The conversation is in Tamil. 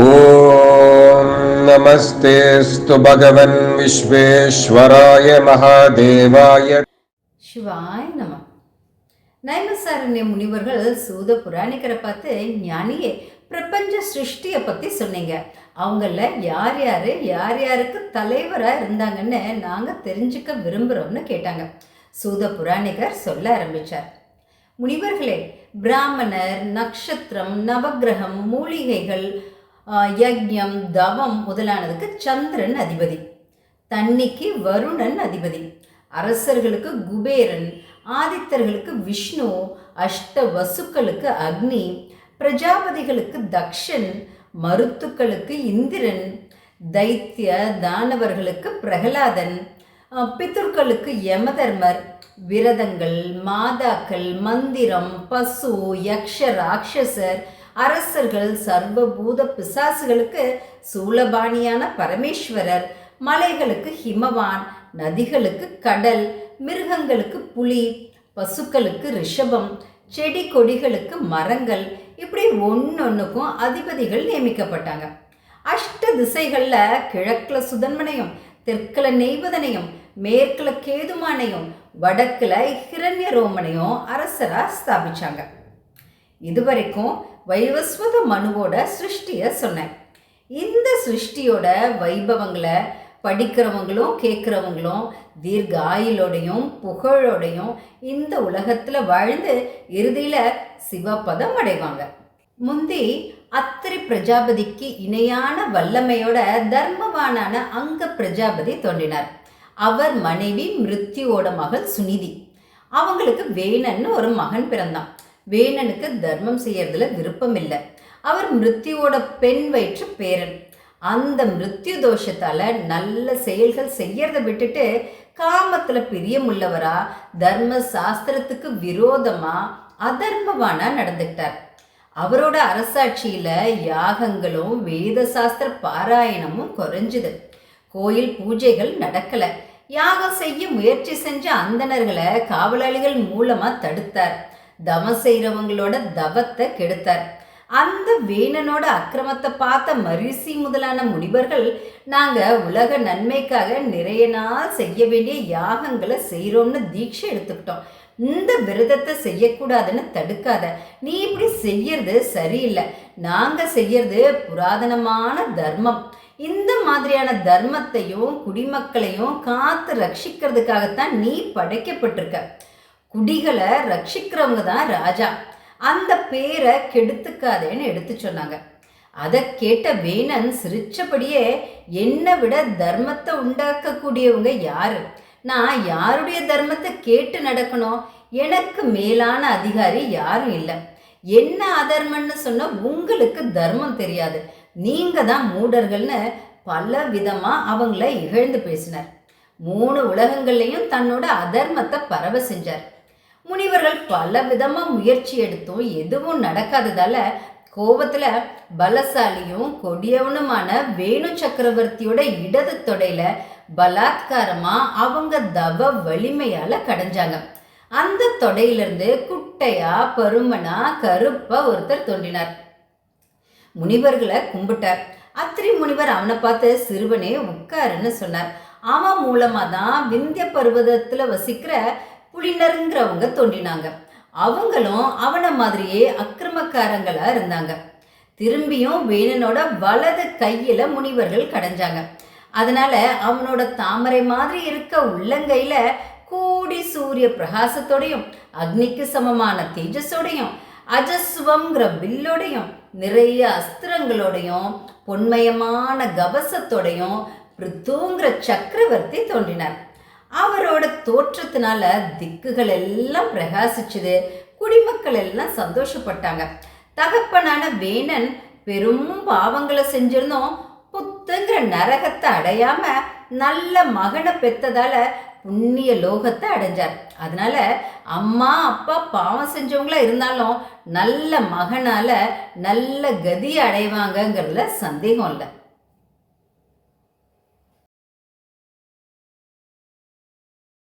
ॐ नमस्तेऽस्तु भगवन् विश्वेश्वराय महादेवाय சிவாய் நம நைமசாரண்ய முனிவர்கள் சூத புராணிக்கரை பார்த்து ஞானியே பிரபஞ்ச சிருஷ்டியை பற்றி சொன்னீங்க அவங்கள யார் யார் யார் யாருக்கு தலைவராக இருந்தாங்கன்னு நாங்கள் தெரிஞ்சுக்க விரும்புகிறோம்னு கேட்டாங்க சூத புராணிகர் சொல்ல ஆரம்பித்தார் முனிவர்களே பிராமணர் நட்சத்திரம் நவக்கிரகம் மூலிகைகள் யஜ்யம் யக்ஞம் தவம் முதலானதுக்கு சந்திரன் அதிபதி. தண்ணிக்கு வருணன் அதிபதி. அரசர்களுக்கு குபேரன் ஆதித்தர்களுக்கு விஷ்ணு அஷ்ட வசுக்களுக்கு அக்னி பிரஜாபதிகளுக்கு தக்ஷன் மருத்துக்களுக்கு இந்திரன் தைத்திய தானவர்களுக்கு பிரகலாதன் அஹ், பித்ருக்களுக்கு யமதர்மர் விரதங்கள் மாதாக்கள் மந்திரம் பசு யக்ஷ ராட்சசர் அரசர்கள் சர்வபூத பிசாசுகளுக்கு சூலபாணியான பரமேஸ்வரர் மலைகளுக்கு ஹிமவான் நதிகளுக்கு கடல் மிருகங்களுக்கு புலி பசுக்களுக்கு ரிஷபம் செடி கொடிகளுக்கு மரங்கள் இப்படி ஒன்னொன்னுக்கும் அதிபதிகள் நியமிக்கப்பட்டாங்க. அஷ்ட திசைகளில் கிழக்கில் சுதன்மனையும் தெற்கில் நெய்வதனையும் மேற்கில் கேதுமானையும் வடக்கில் ஹிரண்ய ரோமனையும் அரசராக ஸ்தாபிச்சாங்க. இதுவரைக்கும் வைவஸ்வத மனுவோட சிருஷ்டியை சொன்னேன். இந்த சிருஷ்டியோட வைபவங்களை படிக்கிறவங்களும் கேட்குறவங்களும் தீர்க்க ஆயுளோடையும் புகழோடையும் இந்த உலகத்தில் வாழ்ந்து இறுதியில் சிவபதம் அடைவாங்க. முந்தி அத்திரி பிரஜாபதிக்கு இணையான வல்லமையோட தர்மவானான அங்க பிரஜாபதி தோன்றினார். அவர் மனைவி மிருத்தியோட மகள் சுனிதி அவங்களுக்கு வேணன்னு ஒரு மகன் பிறந்தான். வேணனுக்கு தர்மம் செய்யறதுல விருப்பம் இல்லை. அவர் மிருத்தியோட பெண் வயிற்று பேரன். அந்த மிருத்யு தோஷத்தால நல்ல செயல்கள் செய்யறத விட்டுட்டு காமத்துல பிரியமுள்ளவரா தர்ம சாஸ்திரத்துக்கு விரோதமா அதர்மவானா நடந்துக்கிட்டார். அவரோட அரசாட்சியில யாகங்களும் வேத சாஸ்திர பாராயணமும் குறைஞ்சுது. கோயில் பூஜைகள் நடக்கல. யாகம் செய்ய முயற்சி செஞ்ச அந்தணர்களை காவலாளிகள் மூலமா தடுத்தார். தவம் செய்கிறவங்களோட தவத்தை கெடுத்தார். அந்த வேணனோட அக்கிரமத்தை பார்த்த மரிசி முதலான முனிவர்கள் நாங்க உலக நன்மைக்காக நிறைய நாள் செய்ய வேண்டிய யாகங்களை செய்கிறோம்னு தீட்சை எடுத்துக்கிட்டோம். இந்த விரதத்தை செய்யக்கூடாதுன்னு தடுக்காத. நீ இப்படி செய்யறது சரியில்லை. நாங்க செய்யறது புராதனமான தர்மம். இந்த மாதிரியான தர்மத்தையும் குடிமக்களையும் காத்து ரட்சிக்கிறதுக்காகத்தான் நீ படைக்கப்பட்டிருக்க. குடிகளை ரட்சிக்கிறவங்க தான் ராஜா. அந்த பேரை கெடுத்துக்காதேன்னு எடுத்து சொன்னாங்க. அதை கேட்ட வேணன் சிரிச்சபடியே என்னை விட தர்மத்தை உண்டாக்கக்கூடியவங்க யாரு? நான் யாருடைய தர்மத்தை கேட்டு நடக்கணும்? எனக்கு மேலான அதிகாரி யாரும் இல்லை. என்ன அதர்மன்னு சொன்னால் உங்களுக்கு தர்மம் தெரியாது. நீங்கள் தான் மூடர்கள்னு பல விதமாக அவங்கள இகழ்ந்து பேசினார். மூணு உலகங்கள்லையும் தன்னோட அதர்மத்தை பரவ செஞ்சார். முனிவர்கள் பல விதமாக முயற்சி எடுத்தும் எதுவும் நடக்காததால கோபத்தில் பலசாலியும் கொடியவனுமான வேணு சக்கரவர்த்தியோட இடது தொடையில பலாத்காரமாக அவங்க தவ வலிமையால் கடைஞ்சாங்க. அந்த தொடையிலிருந்து குட்டையா பருமனா கருப்பா ஒருத்தர் தோன்றினார். முனிவர்களை கும்பிட்டார். அத்திரி முனிவர் அவனை பார்த்து சிறுவனே உட்காருன்னு சொன்னார். அவன் மூலமாக தான் விந்திய பர்வதத்தில் வசிக்கிற புலினருங்கிறவங்க தோண்டினாங்க அவங்களும் அவனை மாதிரியே அக்கிரமக்காரங்களா இருந்தாங்க. திரும்பியும் வேணனோட வலது கையில முனிவர்கள் கடைஞ்சாங்க. அதனால அவனோட தாமரை மாதிரி இருக்க உள்ளங்கையில கோடி சூரிய பிரகாசத்தோடையும் அக்னிக்கு சமமான தேஜஸோடையும் அஜஸ்வம்ங்கிற வில்லோடையும் நிறைய அஸ்திரங்களோடையும் பொன்மயமான கவசத்தோடையும் ரித்துங்கிற சக்கரவர்த்தி தோன்றினார். அவரோட தோற்றத்தினால திக்குகள் எல்லாம் பிரகாசிச்சுது குடிமக்கள் எல்லாம் சந்தோஷப்பட்டாங்க. தகப்பனான வேணன் பெரும் பாவங்களை செஞ்சிருந்தோம் புத்துங்கிற நரகத்தை அடையாம நல்ல மகனை பெத்ததால புண்ணிய லோகத்தை அடைஞ்சார். அதனால அம்மா அப்பா பாவம் செஞ்சவங்களா இருந்தாலும் நல்ல மகனால நல்ல கதியை அடைவாங்கங்கிறதுல சந்தேகம் இல்லை.